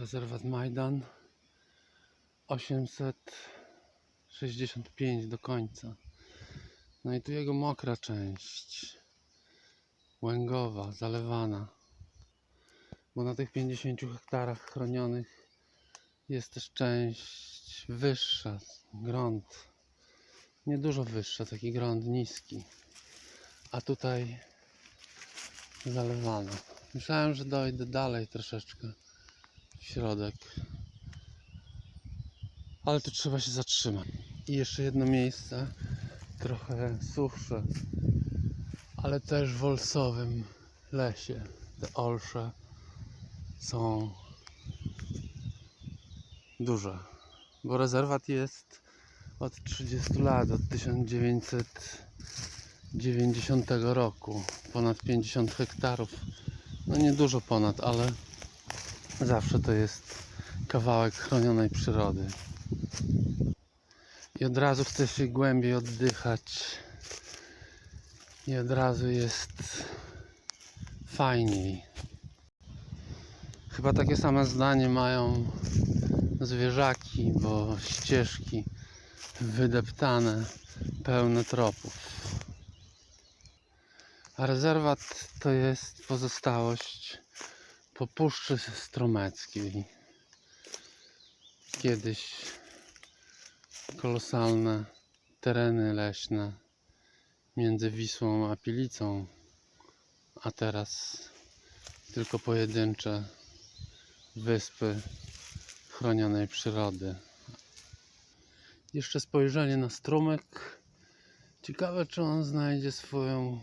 Rezerwat Majdan 865 do końca. No i tu jego mokra część. Łęgowa, zalewana. Bo na tych 50 hektarach chronionych jest też część wyższa, grunt. Niedużo wyższa, taki grunt niski. A tutaj zalewana. Myślałem, że dojdę dalej troszeczkę środek. Ale tu trzeba się zatrzymać. I jeszcze jedno miejsce, trochę suchsze, ale też w wolsowym lesie. Te olsze są duże, bo rezerwat jest od 30 lat, od 1990 roku. Ponad 50 hektarów. No nie dużo ponad, ale zawsze to jest kawałek chronionej przyrody. I od razu chce się głębiej oddychać. I od razu jest fajniej. Chyba takie same zdanie mają zwierzaki, bo ścieżki wydeptane, pełne tropów. A rezerwat to jest pozostałość po Puszczy Stromeckiej. Kiedyś kolosalne tereny leśne między Wisłą a Pilicą, a teraz tylko pojedyncze wyspy chronionej przyrody. Jeszcze spojrzenie na strumyk. Ciekawe, czy on znajdzie swoją,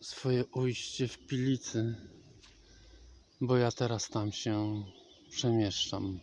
swoje ujście w Pilicy, bo ja teraz tam się przemieszczam.